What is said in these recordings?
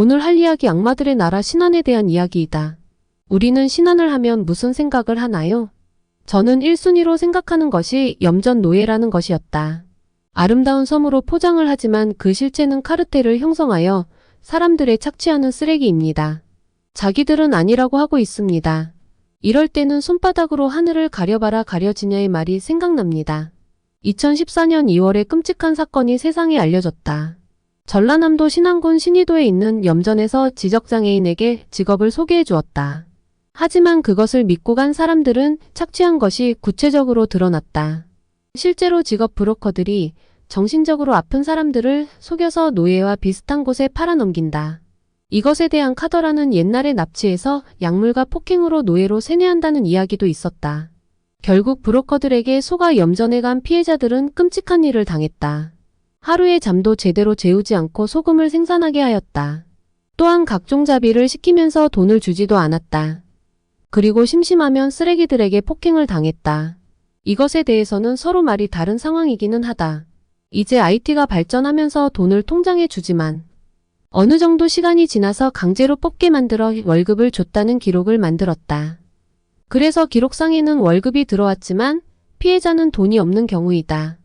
오늘 할 이야기 악마들의 나라 신안에 대한 이야기이다. 우리는 신안을 하면 무슨 생각을 하나요? 저는 1순위로 생각하는 것이 염전 노예라는 것이었다. 아름다운 섬으로 포장을 하지만 그 실체는 카르텔을 형성하여 사람들의 착취하는 쓰레기입니다. 자기들은 아니라고 하고 있습니다. 이럴 때는 손바닥으로 하늘을 가려봐라 가려지냐의 말이 생각납니다. 2014년 2월에 끔찍한 사건이 세상에 알려졌다. 전라남도 신안군 신의도에 있는 염전에서 지적장애인에게 직업을 소개해 주었다. 하지만 그것을 믿고 간 사람들은 착취한 것이 구체적으로 드러났다. 실제로 직업 브로커들이 정신적으로 아픈 사람들을 속여서 노예와 비슷한 곳에 팔아넘긴다. 이것에 대한 카더라는 옛날에 납치해서 약물과 폭행으로 노예로 세뇌한다는 이야기도 있었다. 결국 브로커들에게 속아 염전에 간 피해자들은 끔찍한 일을 당했다. 하루에 잠도 제대로 재우지 않고 소금을 생산하게 하였다. 또한 각종 자비를 시키면서 돈을 주지도 않았다. 그리고 심심하면 쓰레기들에게 폭행을 당했다. 이것에 대해서는 서로 말이 다른 상황이기는 하다. 이제 IT가 발전하면서 돈을 통장에 주지만 어느 정도 시간이 지나서 강제로 뽑게 만들어 월급을 줬다는 기록을 만들었다. 그래서 기록상에는 월급이 들어왔지만 피해자는 돈이 없는 경우이다.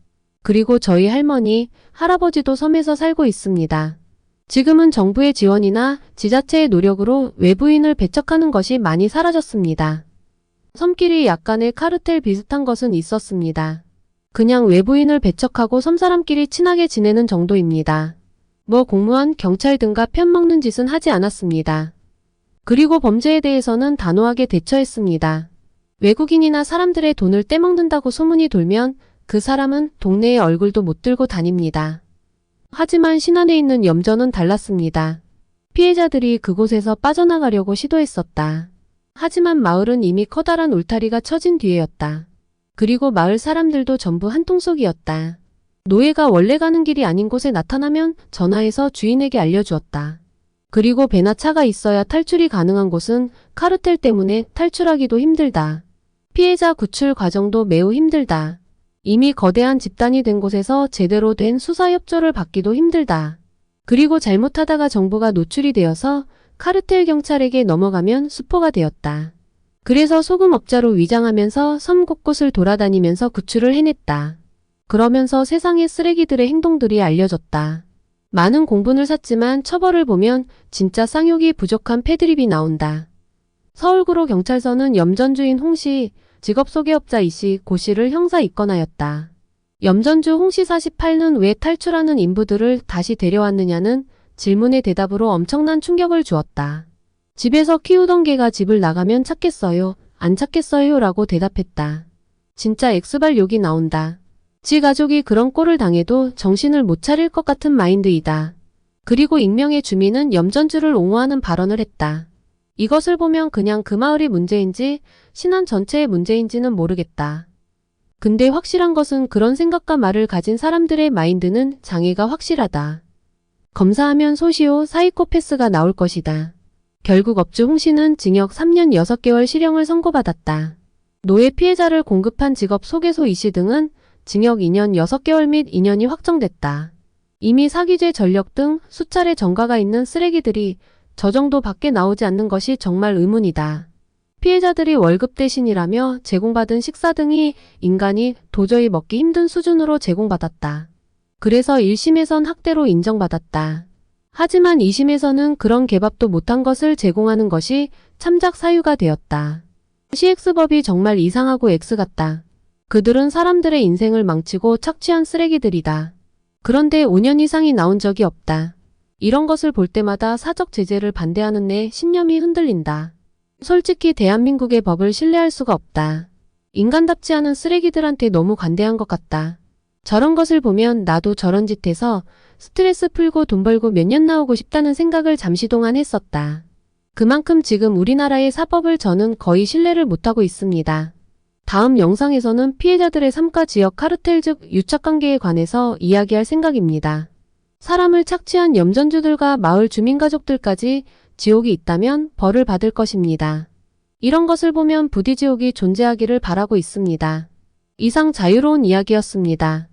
그리고 저희 할머니, 할아버지도 섬에서 살고 있습니다. 지금은 정부의 지원이나 지자체의 노력으로 외부인을 배척하는 것이 많이 사라졌습니다. 섬끼리 약간의 카르텔 비슷한 것은 있었습니다. 그냥 외부인을 배척하고 섬 사람끼리 친하게 지내는 정도입니다. 뭐 공무원, 경찰 등과 편먹는 짓은 하지 않았습니다. 그리고 범죄에 대해서는 단호하게 대처했습니다. 외국인이나 사람들의 돈을 떼먹는다고 소문이 돌면 그 사람은 동네에 얼굴도 못 들고 다닙니다. 하지만 신안에 있는 염전은 달랐습니다. 피해자들이 그곳에서 빠져나가려고 시도했었다. 하지만 마을은 이미 커다란 울타리가 쳐진 뒤에였다. 그리고 마을 사람들도 전부 한통속이었다. 노예가 원래 가는 길이 아닌 곳에 나타나면 전화해서 주인에게 알려주었다. 그리고 배나 차가 있어야 탈출이 가능한 곳은 카르텔 때문에 탈출하기도 힘들다. 피해자 구출 과정도 매우 힘들다. 이미 거대한 집단이 된 곳에서 제대로 된 수사 협조를 받기도 힘들다. 그리고 잘못하다가 정보가 노출이 되어서 카르텔 경찰에게 넘어가면 수포가 되었다. 그래서 소금업자로 위장하면서 섬 곳곳을 돌아다니면서 구출을 해냈다. 그러면서 세상의 쓰레기들의 행동들이 알려졌다. 많은 공분을 샀지만 처벌을 보면 진짜 쌍욕이 부족한 패드립이 나온다. 서울구로 경찰서는 염전주인 홍씨, 직업 소개업자 이씨, 고씨를 형사 입건하였다. 염전주 홍씨 48는 왜 탈출하는 인부들을 다시 데려왔느냐는 질문의 대답으로 엄청난 충격을 주었다. 집에서 키우던 개가 집을 나가면 찾겠어요, 안 찾겠어요 라고 대답했다. 진짜 엑스발 욕이 나온다. 지 가족이 그런 꼴을 당해도 정신을 못 차릴 것 같은 마인드이다. 그리고 익명의 주민은 염전주를 옹호하는 발언을 했다. 이것을 보면 그냥 그 마을이 문제인지 신안 전체의 문제인지는 모르겠다. 근데 확실한 것은 그런 생각과 말을 가진 사람들의 마인드는 장애가 확실하다. 검사하면 소시오 사이코패스가 나올 것이다. 결국 업주 홍 씨는 징역 3년 6개월 실형을 선고받았다. 노예 피해자를 공급한 직업 소개소 이씨 등은 징역 2년 6개월 및 2년이 확정됐다. 이미 사기죄 전력 등 수차례 전과가 있는 쓰레기들이 저 정도 밖에 나오지 않는 것이 정말 의문이다. 피해자들이 월급 대신이라며 제공받은 식사 등이 인간이 도저히 먹기 힘든 수준으로 제공받았다. 그래서 1심에선 학대로 인정받았다. 하지만 2심에서는 그런 개밥도 못한 것을 제공하는 것이 참작 사유가 되었다. CX법이 정말 이상하고 X 같다. 그들은 사람들의 인생을 망치고 착취한 쓰레기들이다. 그런데 5년 이상이 나온 적이 없다. 이런 것을 볼 때마다 사적 제재를 반대하는 내 신념이 흔들린다. 솔직히 대한민국의 법을 신뢰할 수가 없다. 인간답지 않은 쓰레기들한테 너무 관대한 것 같다. 저런 것을 보면 나도 저런 짓 해서 스트레스 풀고 돈 벌고 몇 년 나오고 싶다는 생각을 잠시 동안 했었다. 그만큼 지금 우리나라의 사법을 저는 거의 신뢰를 못하고 있습니다. 다음 영상에서는 피해자들의 삼가 지역 카르텔 즉 유착관계에 관해서 이야기할 생각입니다. 사람을 착취한 염전주들과 마을 주민 가족들까지 지옥이 있다면 벌을 받을 것입니다. 이런 것을 보면 부디 지옥이 존재하기를 바라고 있습니다. 이상 자유로운 이야기였습니다.